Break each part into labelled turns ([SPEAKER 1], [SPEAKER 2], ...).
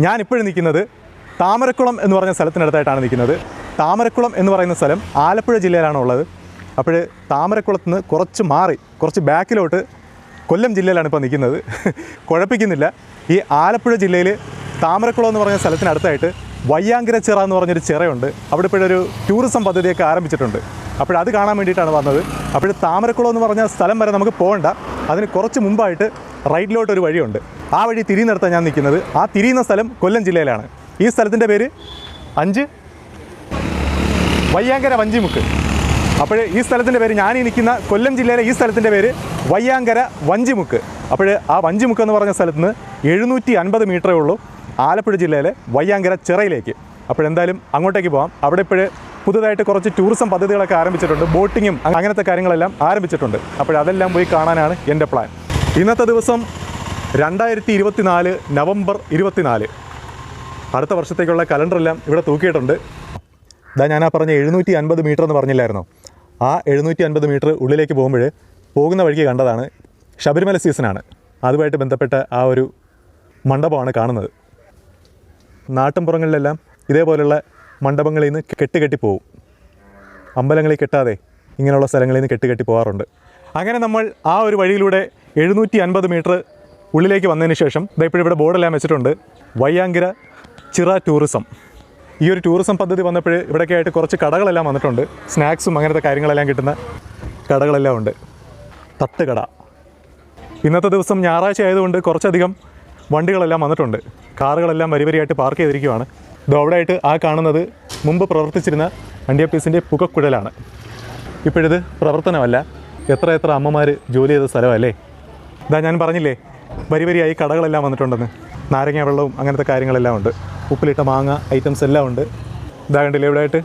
[SPEAKER 1] ഞാനിപ്പോഴും നിൽക്കുന്നത് താമരക്കുളം എന്ന് പറഞ്ഞ സ്ഥലത്തിനടുത്തായിട്ടാണ് നിൽക്കുന്നത്. താമരക്കുളം എന്ന് പറയുന്ന സ്ഥലം ആലപ്പുഴ ജില്ലയിലാണ് ഉള്ളത്. അപ്പോൾ താമരക്കുളത്ത് നിന്ന് കുറച്ച് മാറി കുറച്ച് ബാക്കിലോട്ട് കൊല്ലം ജില്ലയിലാണ് ഇപ്പോൾ നിൽക്കുന്നത്. കുഴപ്പിക്കുന്നില്ല. ഈ ആലപ്പുഴ ജില്ലയിൽ താമരക്കുളം എന്ന് പറഞ്ഞ സ്ഥലത്തിനടുത്തായിട്ട് വയ്യാങ്കര ചിറ എന്ന് പറഞ്ഞൊരു ചിറയുണ്ട്. അവിടെ ഇപ്പോഴൊരു ടൂറിസം പദ്ധതിയൊക്കെ ആരംഭിച്ചിട്ടുണ്ട്. അപ്പോൾ അത് കാണാൻ വേണ്ടിയിട്ടാണ് വന്നത്. അപ്പോൾ താമരക്കുളം എന്ന് പറഞ്ഞ സ്ഥലം വരെ നമുക്ക് പോകണ്ട. അതിന് കുറച്ച് മുമ്പായിട്ട് റൈറ്റിലോട്ട് ഒരു വഴിയുണ്ട്. ആ വഴി തിരിയുന്നിടത്താണ് ഞാൻ നിൽക്കുന്നത്. ആ തിരിയുന്ന സ്ഥലം കൊല്ലം ജില്ലയിലാണ്. ഈ സ്ഥലത്തിന്റെ പേര് അഞ്ച് വയ്യാങ്കര വഞ്ചിമുക്ക്. അപ്പോൾ ഈ സ്ഥലത്തിന്റെ പേര് ഞാൻ ഈ നിൽക്കുന്ന കൊല്ലം ജില്ലയിലെ ഈ സ്ഥലത്തിന്റെ പേര് വയ്യാങ്കര വഞ്ചിമുക്ക്. അപ്പോൾ ആ വഞ്ചിമുക്ക് എന്ന് പറഞ്ഞ സ്ഥലത്ത് നിന്ന് എഴുന്നൂറ്റി അൻപത് മീറ്ററേ ഉള്ളൂ ആലപ്പുഴ ജില്ലയിലെ വയ്യാങ്കര ചിറയിലേക്ക്. അപ്പോൾ എന്തായാലും അങ്ങോട്ടേക്ക് പോകാം അവിടെ ഇപ്പോഴേ പുതുതായിട്ട് കുറച്ച് ടൂറിസം പദ്ധതികളൊക്കെ ആരംഭിച്ചിട്ടുണ്ട്. ബോട്ടിങ്ങും അങ്ങനത്തെ കാര്യങ്ങളെല്ലാം ആരംഭിച്ചിട്ടുണ്ട്. അപ്പോഴതെല്ലാം പോയി കാണാനാണ് എന്റെ പ്ലാൻ. ഇന്നത്തെ ദിവസം രണ്ടായിരത്തി ഇരുപത്തിനാല് നവംബർ ഇരുപത്തിനാല്. അടുത്ത വർഷത്തേക്കുള്ള കലണ്ടറെല്ലാം ഇവിടെ തൂക്കിയിട്ടുണ്ട്. ഇതാ ഞാൻ ആ പറഞ്ഞ എഴുന്നൂറ്റി അൻപത് മീറ്റർ എന്ന് പറഞ്ഞില്ലായിരുന്നു? ആ എഴുന്നൂറ്റി അൻപത് മീറ്റർ ഉള്ളിലേക്ക് പോകുമ്പോൾ പോകുന്ന വഴിക്ക് കണ്ടതാണ് ശബരിമല സീസണാണ്. അതുമായിട്ട് ബന്ധപ്പെട്ട ആ ഒരു മണ്ഡപമാണ് കാണുന്നത്. നാട്ടിൻപുറങ്ങളിലെല്ലാം ഇതേപോലുള്ള മണ്ഡപങ്ങളിൽ നിന്ന് കെട്ട് കെട്ടി പോകും അമ്പലങ്ങളിൽ കെട്ടാതെ ഇങ്ങനെയുള്ള സ്ഥലങ്ങളിൽ നിന്ന് കെട്ടുകെട്ടി പോകാറുണ്ട്. അങ്ങനെ നമ്മൾ ആ ഒരു വഴിയിലൂടെ എഴുന്നൂറ്റി അൻപത് മീറ്റർ ഉള്ളിലേക്ക് വന്നതിന് ശേഷം ഇപ്പോഴും ഇവിടെ ബോർഡെല്ലാം വെച്ചിട്ടുണ്ട് വയ്യാങ്കര ചിറ ടൂറിസം. ഈ ഒരു ടൂറിസം പദ്ധതി വന്നപ്പോൾ ഇവിടെയൊക്കെ ആയിട്ട് കുറച്ച് കടകളെല്ലാം വന്നിട്ടുണ്ട്. സ്നാക്സും അങ്ങനത്തെ കാര്യങ്ങളെല്ലാം കിട്ടുന്ന കടകളെല്ലാം ഉണ്ട്. തട്ടുകട. ഇന്നത്തെ ദിവസം ഞായറാഴ്ച ആയതുകൊണ്ട് കുറച്ചധികം വണ്ടികളെല്ലാം വന്നിട്ടുണ്ട്. കാറുകളെല്ലാം വരി വരിയായിട്ട് പാർക്ക് ചെയ്തിരിക്കുവാണ്. അവിടെ ആ കാണുന്നത് മുമ്പ് പ്രവർത്തിച്ചിരുന്ന വണ്ടിയപ്പീസിന്റെ പുകക്കുഴലാണ്. ഇപ്പോഴിത് പ്രവർത്തനമല്ല. എത്ര എത്ര അമ്മമാർ ജോലി ചെയ്ത സ്ഥലമല്ലേ? ഇതാ ഞാൻ പറഞ്ഞില്ലേ വരി വരിയായി കടകളെല്ലാം വന്നിട്ടുണ്ടെന്ന്. നാരങ്ങ വെള്ളവും അങ്ങനത്തെ കാര്യങ്ങളെല്ലാം ഉണ്ട്. ഉപ്പിലിട്ട മാങ്ങ ഐറ്റംസ് എല്ലാം ഉണ്ട്. ഇതാ കണ്ടില്ലേ ഇവിടെ ആയിട്ട്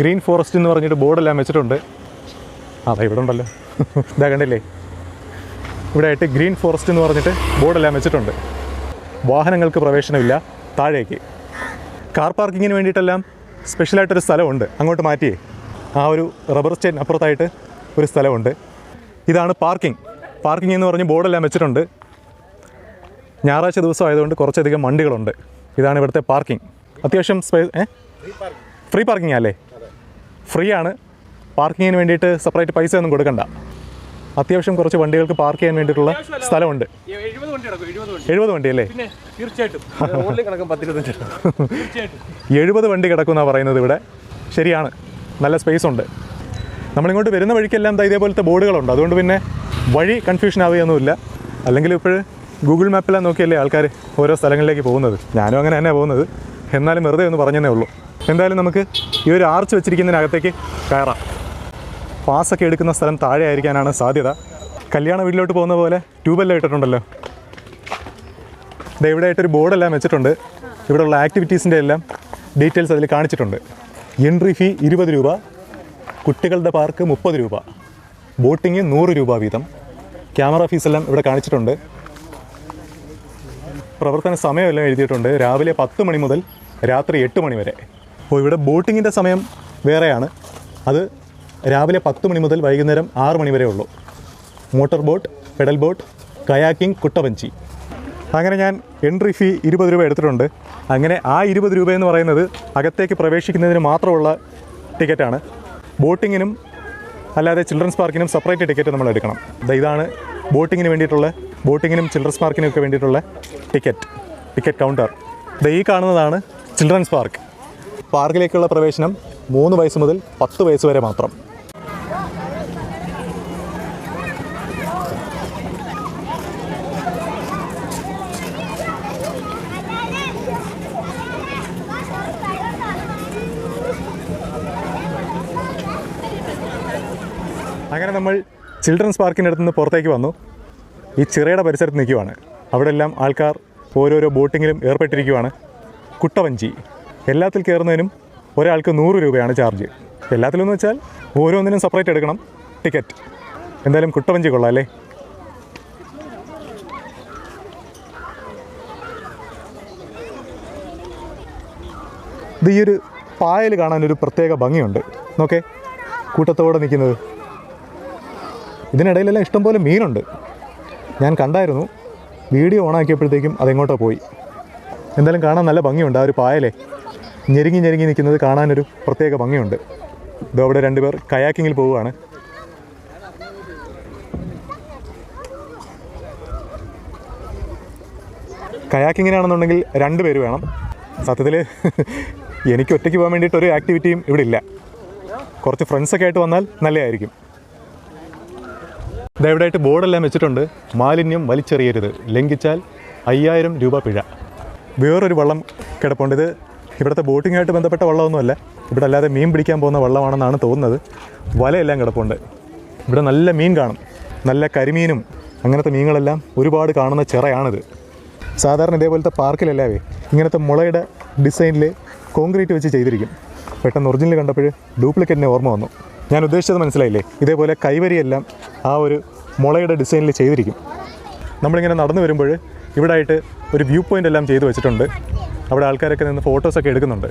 [SPEAKER 1] ഗ്രീൻ ഫോറസ്റ്റ് എന്ന് പറഞ്ഞിട്ട് ബോർഡെല്ലാം വെച്ചിട്ടുണ്ട്. അതാ ഇവിടെ ഉണ്ടല്ലോ. ഇതാ കണ്ടില്ലേ? ഇവിടെ ആയിട്ട് ഗ്രീൻ ഫോറസ്റ്റ് എന്ന് പറഞ്ഞിട്ട് ബോർഡെല്ലാം വെച്ചിട്ടുണ്ട്. വാഹനങ്ങൾക്ക് പ്രവേശനമില്ല. താഴേക്ക്. കാർ പാർക്കിങ്ങിന് വേണ്ടിയിട്ടെല്ലാം സ്പെഷ്യലായിട്ടൊരു സ്ഥലമുണ്ട്. അങ്ങോട്ട് മാറ്റിയേ. ആ ഒരു റബ്ബർ സ്റ്റേറ്റിന് അപ്പുറത്തായിട്ട് ഒരു സ്ഥലമുണ്ട്. ഇതാണ് പാർക്കിംഗ് പാർക്കിംഗ് എന്ന് പറഞ്ഞ് ബോർഡെല്ലാം വെച്ചിട്ടുണ്ട്. ഞായറാഴ്ച ദിവസം ആയതുകൊണ്ട് കുറച്ചധികം വണ്ടികളുണ്ട് ഇതാണ് ഇവിടുത്തെ പാർക്കിംഗ് അത്യാവശ്യം സ്പേ ഫ്രീ പാർക്കിംഗ് അല്ലേ? ഫ്രീ ആണ്. പാർക്കിങ്ങിന് വേണ്ടിയിട്ട് സെപ്പറേറ്റ് പൈസ ഒന്നും കൊടുക്കണ്ട. അത്യാവശ്യം കുറച്ച് വണ്ടികൾക്ക് പാർക്ക് ചെയ്യാൻ വേണ്ടിയിട്ടുള്ള സ്ഥലമുണ്ട്.
[SPEAKER 2] എഴുപത് വണ്ടി
[SPEAKER 1] അല്ലേ?
[SPEAKER 2] പിന്നെ തീർച്ചയായിട്ടും.
[SPEAKER 1] എഴുപത് വണ്ടി കിടക്കുമെന്നാണ് പറയുന്നത് ഇവിടെ. ശരിയാണ്. നല്ല സ്പേസ് ഉണ്ട്. നമ്മളിങ്ങോട്ട് വരുന്ന വഴിക്കെല്ലാം ഇതേപോലത്തെ ബോർഡുകളുണ്ട്. അതുകൊണ്ട് പിന്നെ വഴി കൺഫ്യൂഷൻ ആവുകയൊന്നുമില്ല. അല്ലെങ്കിൽ ഇപ്പോൾ ഗൂഗിൾ മാപ്പിലാണ് നോക്കിയല്ലേ ആൾക്കാർ ഓരോ സ്ഥലങ്ങളിലേക്ക് പോകുന്നത്. ഞാനും അങ്ങനെ തന്നെ പോകുന്നത്. എന്നാലും വെറുതെ ഒന്ന് പറഞ്ഞതേ ഉള്ളൂ. എന്തായാലും നമുക്ക് ഈ ഒരു ആർച്ച് വെച്ചിരിക്കുന്നതിനകത്തേക്ക് കയറാം. പാസ്സൊക്കെ എടുക്കുന്ന സ്ഥലം താഴെ ആയിരിക്കാനാണ് സാധ്യത. കല്യാണ വീട്ടിലോട്ട് പോകുന്ന പോലെ ട്യൂബെല്ലാം ഇട്ടിട്ടുണ്ടല്ലോ. ദേ ഇവിടെ ആയിട്ടൊരു ബോർഡെല്ലാം വെച്ചിട്ടുണ്ട്. ഇവിടെയുള്ള ആക്ടിവിറ്റീസിന്റെ എല്ലാം ഡീറ്റെയിൽസ് അതിൽ കാണിച്ചിട്ടുണ്ട്. എൻട്രി ഫീ ഇരുപത് രൂപ കുട്ടികളുടെ പാർക്ക് മുപ്പത് രൂപ ബോട്ടിങ് നൂറ് രൂപ വീതം ക്യാമറ ഫീസെല്ലാം ഇവിടെ കാണിച്ചിട്ടുണ്ട്. പ്രവർത്തന സമയമെല്ലാം എഴുതിയിട്ടുണ്ട്. രാവിലെ പത്ത് മണി മുതൽ രാത്രി എട്ട് മണി വരെ. അപ്പോൾ ഇവിടെ ബോട്ടിങ്ങിന്റെ സമയം വേറെയാണ്. അത് രാവിലെ പത്ത് മണി മുതൽ വൈകുന്നേരം ആറ് മണി വരെ ഉള്ളൂ. Motor boat pedal boat kayaking കുട്ടവഞ്ചി അങ്ങനെ ഞാൻ എൻട്രി ഫീ ഇരുപത് രൂപ എടുത്തിട്ടുണ്ട്. അങ്ങനെ ആ ഇരുപത് രൂപ എന്ന് പറയുന്നത് അകത്തേക്ക് പ്രവേശിക്കുന്നതിന് മാത്രമുള്ള ടിക്കറ്റാണ്. ബോട്ടിങ്ങിനും അല്ലാതെ ചിൽഡ്രൻസ് പാർക്കിനും സെപ്പറേറ്റ് ടിക്കറ്റ് നമ്മൾ എടുക്കണം. ഇതാണ് ബോട്ടിങ്ങിന് വേണ്ടിയിട്ടുള്ള ബോട്ടിങ്ങിനും ചിൽഡ്രൻസ് പാർക്കിനും ഒക്കെ വേണ്ടിയിട്ടുള്ള ടിക്കറ്റ് ടിക്കറ്റ് കൗണ്ടർ. ഇത് ഈ കാണുന്നതാണ് ചിൽഡ്രൻസ് പാർക്ക്. പാർക്കിലേക്കുള്ള പ്രവേശനം മൂന്ന് വയസ്സ് മുതൽ പത്ത് വയസ്സ് വരെ മാത്രം. അങ്ങനെ നമ്മൾ ചിൽഡ്രൻസ് പാർക്കിന്റെ അടുത്ത് നിന്ന് പുറത്തേക്ക് വന്നു. ഈ ചിറയുടെ പരിസരത്ത് നിൽക്കുവാണ്. അവിടെ എല്ലാം ആൾക്കാർ ഓരോരോ ബോട്ടിങ്ങിലും ഏർപ്പെട്ടിരിക്കുവാണ്. കുട്ടവഞ്ചി. എല്ലാത്തിൽ കയറുന്നതിനും ഒരാൾക്ക് നൂറ് രൂപയാണ് ചാർജ്. എല്ലാത്തിലെന്ന് വെച്ചാൽ ഓരോന്നിനും സെപ്പറേറ്റ് എടുക്കണം. ടിക്കറ്റ് എന്തായാലും കുട്ടവഞ്ചി കൊള്ളാം അല്ലേ? ഇത് ഈ ഒരു പായൽ കാണാൻ ഒരു പ്രത്യേക ഭംഗിയുണ്ട്. നോക്കേ കൂട്ടത്തോടെ നിൽക്കുന്നത്. ഇതിനിടയിലെല്ലാം ഇഷ്ടംപോലെ മീനുണ്ട്. ഞാൻ കണ്ടായിരുന്നു. വീഡിയോ ഓണാക്കിയപ്പോഴത്തേക്കും അതെങ്ങോട്ടോ പോയി. എന്തായാലും കാണാൻ നല്ല ഭംഗിയുണ്ട് ആ ഒരു പായലേ. ഞെരുങ്ങി ഞെരുങ്ങി നിൽക്കുന്നത് കാണാനൊരു പ്രത്യേക ഭംഗിയുണ്ട്. ഇതോ അവിടെ രണ്ടുപേർ കയാക്കിങ്ങിൽ പോവുകയാണ്. കയാക്കിങ്ങിനാണെന്നുണ്ടെങ്കിൽ രണ്ട് പേര് വേണം. സത്യത്തിൽ എനിക്ക് ഒറ്റയ്ക്ക് പോകാൻ വേണ്ടിയിട്ട് ഒരു ആക്ടിവിറ്റിയും ഇവിടെ ഇല്ല. കുറച്ച് ഫ്രണ്ട്സൊക്കെ ആയിട്ട് വന്നാൽ നല്ലതായിരിക്കും. ദാ ഇവിടെയായിട്ട് ബോർഡെല്ലാം വെച്ചിട്ടുണ്ട്. മാലിന്യം വലിച്ചെറിയരുത്. ലംഘിച്ചാൽ അയ്യായിരം രൂപ പിഴ. വേറൊരു വള്ളം കിടപ്പുണ്ട്. ഇത് ഇവിടുത്തെ ബോട്ടിങ്ങായിട്ട് ബന്ധപ്പെട്ട വള്ളമൊന്നുമല്ല. ഇവിടെ അല്ലാതെ മീൻ പിടിക്കാൻ പോകുന്ന വള്ളമാണെന്നാണ് തോന്നുന്നത്. വലയെല്ലാം കിടപ്പുണ്ട്. ഇവിടെ നല്ല മീൻ കാണും. നല്ല കരിമീനും അങ്ങനത്തെ മീനുകളെല്ലാം ഒരുപാട് കാണുന്ന ചിറയാണിത്. സാധാരണ ഇതേപോലത്തെ പാർക്കിലല്ലാവേ ഇങ്ങനത്തെ മുളയുടെ ഡിസൈനിൽ കോൺക്രീറ്റ് വെച്ച് ചെയ്തിരിക്കും. പെട്ടെന്ന് ഒറിജിനൽ കണ്ടപ്പോൾ ഡ്യൂപ്ലിക്കേറ്റിനെ ഓർമ്മ വന്നു. ഞാൻ ഉദ്ദേശിച്ചത് മനസ്സിലായില്ലേ? ഇതേപോലെ കൈവരിയെല്ലാം ആ ഒരു മുളയുടെ ഡിസൈനിൽ ചെയ്തിരിക്കും. നമ്മളിങ്ങനെ നടന്നു വരുമ്പോൾ ഇവിടെ ആയിട്ട് ഒരു വ്യൂ പോയിന്റ് എല്ലാം ചെയ്തു വെച്ചിട്ടുണ്ട്. അവിടെ ആൾക്കാരൊക്കെ നിന്ന് ഫോട്ടോസൊക്കെ എടുക്കുന്നുണ്ട്.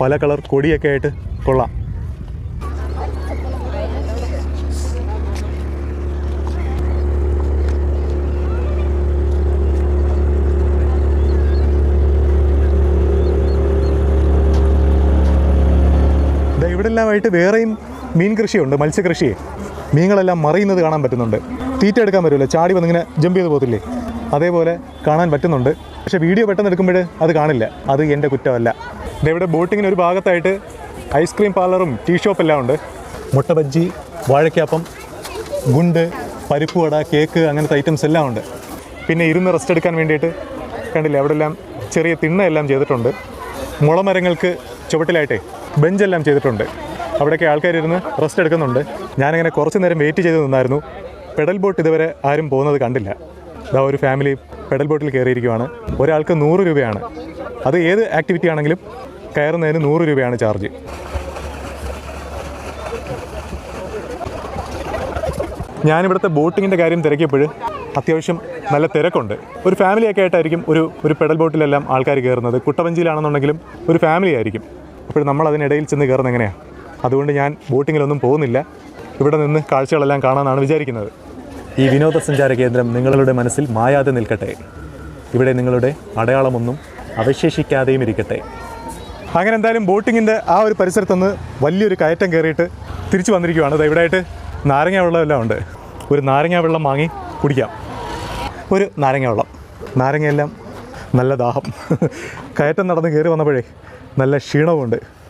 [SPEAKER 1] പല കളർ കൊടിയൊക്കെ ആയിട്ട് കൊള്ളാം. ഇവിടെല്ലാമായിട്ട് വേറെയും മീൻ കൃഷിയുണ്ട് മത്സ്യകൃഷി. മീനുകളെല്ലാം മറിയുന്നത് കാണാൻ പറ്റുന്നുണ്ട്. തീറ്റ എടുക്കാൻ പറ്റില്ല ചാടി വന്നിങ്ങനെ ജമ്പ് ചെയ്ത് പോകത്തില്ലേ? അതേപോലെ കാണാൻ പറ്റുന്നുണ്ട്. പക്ഷെ വീഡിയോ പെട്ടെന്ന് എടുക്കുമ്പോൾ അത് കാണില്ല. അത് എന്റെ കുറ്റമല്ല. ഇവിടെ ബോട്ടിങ്ങിന് ഒരു ഭാഗത്തായിട്ട് ഐസ്ക്രീം പാർലറും ടീ ഷോപ്പ് എല്ലാം ഉണ്ട്. മുട്ട ബജ്ജി വാഴക്കാപ്പം ഗുണ്ട് പരിപ്പ് വട കേക്ക് അങ്ങനത്തെ ഐറ്റംസ് എല്ലാം ഉണ്ട്. പിന്നെ ഇരുന്ന് റെസ്റ്റ് എടുക്കാൻ വേണ്ടിയിട്ട് കണ്ടില്ലേ അവിടെ എല്ലാം ചെറിയ തിണ്ണയെല്ലാം ചെയ്തിട്ടുണ്ട്. മുളമരങ്ങൾക്ക് ചുവട്ടിലായിട്ടേ ബെഞ്ചെല്ലാം ചെയ്തിട്ടുണ്ട്. അവിടെയൊക്കെ ആൾക്കാർ ഇരുന്ന് റെസ്റ്റ് എടുക്കുന്നുണ്ട്. ഞാനിങ്ങനെ കുറച്ച് നേരം വെയിറ്റ് ചെയ്ത് നിന്നായിരുന്നു. പെഡൽ ബോട്ട് ഇതുവരെ ആരും പോകുന്നത് കണ്ടില്ല. ഇതാ ഒരു ഫാമിലി പെഡൽ ബോട്ടിൽ കയറിയിരിക്കുവാണ്. ഒരാൾക്ക് നൂറ് രൂപയാണ്. അത് ഏത് ആക്ടിവിറ്റി ആണെങ്കിലും കയറുന്നതിന് നൂറ് രൂപയാണ് ചാർജ് ഞാനിവിടുത്തെ ബോട്ടിങ്ങിന്റെ കാര്യം തിരക്കിയപ്പോൾ അത്യാവശ്യം നല്ല തിരക്കുണ്ട്. ഒരു ഫാമിലിയൊക്കെ ആയിട്ടായിരിക്കും ഒരു ഒരു പെഡൽ ബോട്ടിലെല്ലാം ആൾക്കാർ കയറുന്നത്. കുട്ടവഞ്ചിയിലാണെന്നുണ്ടെങ്കിലും ഒരു ഫാമിലി ആയിരിക്കും. അപ്പോൾ നമ്മൾ അതിനിടയിൽ ചെന്ന് കയറുന്നത് എങ്ങനെയാണ് അതുകൊണ്ട് ഞാൻ ബോട്ടിങ്ങിലൊന്നും പോകുന്നില്ല. ഇവിടെ നിന്ന് കാഴ്ചകളെല്ലാം കാണാമെന്നാണ് വിചാരിക്കുന്നത്. ഈ വിനോദസഞ്ചാര കേന്ദ്രം നിങ്ങളുടെ മനസ്സിൽ മായാതെ നിൽക്കട്ടെ. ഇവിടെ നിങ്ങളുടെ അടയാളമൊന്നും അവശേഷിക്കാതെയും ഇരിക്കട്ടെ. അങ്ങനെ എന്തായാലും ബോട്ടിങ്ങിന്റെ ആ ഒരു പരിസരത്തുനിന്ന് വലിയൊരു കയറ്റം കയറിയിട്ട് തിരിച്ചു വന്നിരിക്കുകയാണ് ദാ ഇവിടെയായിട്ട് നാരങ്ങ വെള്ളമെല്ലാം ഉണ്ട്. ഒരു നാരങ്ങ വെള്ളം വാങ്ങി കുടിക്കാം. ഒരു നാരങ്ങ വെള്ളം. നാരങ്ങയെല്ലാം നല്ല ദാഹം. കയറ്റം നടന്ന് കയറി വന്നപ്പോഴേ നല്ല ക്ഷീണവുമുണ്ട്
[SPEAKER 3] ഇല്ല ഇടട്ടെ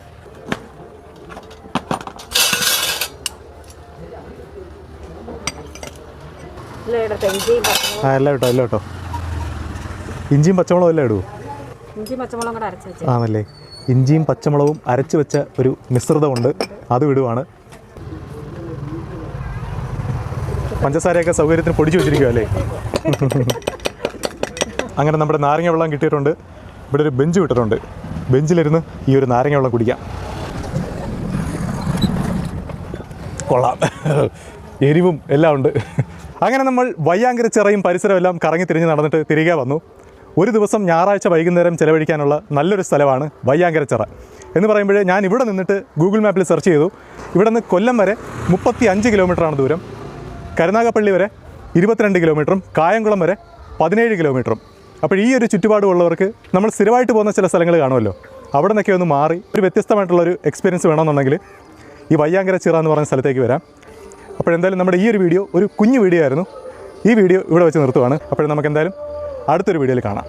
[SPEAKER 3] ഇഞ്ചിയും പച്ചമുളകും
[SPEAKER 1] ആ എല്ലാം എല്ലാം ഇഞ്ചിയും പച്ചമുളകും എല്ലാം ഇടുവോ?
[SPEAKER 3] ഇഞ്ചിയും പച്ചമുളകും കൂടെ അരച്ച് വെച്ച്.
[SPEAKER 1] ആണല്ലേ. ഇഞ്ചിയും പച്ചമുളകും അരച്ച് വെച്ച ഒരു മിശ്രിതമുണ്ട്. അത് ഇടുവാണ്. പഞ്ചസാരയൊക്കെ സൗകര്യത്തിന് പൊടിച്ചു വെച്ചിരിക്കുക അല്ലേ? അങ്ങനെ നമ്മുടെ നാരങ്ങ വെള്ളം കിട്ടിയിട്ടുണ്ട്. ഇവിടെ ഒരു ബെഞ്ച് വിട്ടിട്ടുണ്ട്. ബെഞ്ചിലിരുന്ന് ഈ ഒരു നാരങ്ങ വെള്ളം കുടിക്കാം. കൊള്ളാം. എരിവും എല്ലാം ഉണ്ട്. അങ്ങനെ നമ്മൾ വയ്യാങ്കര ചിറയും പരിസരവും എല്ലാം കറങ്ങി തിരിഞ്ഞ് നടന്നിട്ട് തിരികെ വന്നു. ഒരു ദിവസം ഞായറാഴ്ച വൈകുന്നേരം ചിലവഴിക്കാനുള്ള നല്ലൊരു സ്ഥലമാണ് വയ്യാങ്കര ചിറ. എന്ന് പറയുമ്പോൾ ഞാൻ ഇവിടെ നിന്നിട്ട് ഗൂഗിൾ മാപ്പിൽ സെർച്ച് ചെയ്തു. ഇവിടെ നിന്ന് കൊല്ലം വരെ മുപ്പത്തി അഞ്ച് കിലോമീറ്ററാണ് ദൂരം. കരുനാഗപ്പള്ളി വരെ ഇരുപത്തിരണ്ട് കിലോമീറ്ററും കായംകുളം വരെ പതിനേഴ് കിലോമീറ്ററും. അപ്പോൾ ഈ ഒരു ചുറ്റുപാടുമുള്ളവർക്ക് നമ്മൾ സ്ഥിരമായിട്ട് പോകുന്ന ചില സ്ഥലങ്ങൾ കാണുമല്ലോ. അവിടെ നിന്നൊക്കെ ഒന്ന് മാറി ഒരു വ്യത്യസ്തമായിട്ടുള്ളൊരു എക്സ്പീരിയൻസ് വേണമെന്നുണ്ടെങ്കിൽ ഈ വയ്യാങ്കര ചിറ എന്ന് പറഞ്ഞ സ്ഥലത്തേക്ക് വരാം. അപ്പോഴെന്തായാലും നമ്മുടെ ഈ ഒരു വീഡിയോ ഒരു കുഞ്ഞു വീഡിയോ ആയിരുന്നു. ഈ വീഡിയോ ഇവിടെ വെച്ച് നിർത്തുവാണ്. അപ്പോഴും നമുക്ക് എന്തായാലും അടുത്തൊരു വീഡിയോയിൽ കാണാം.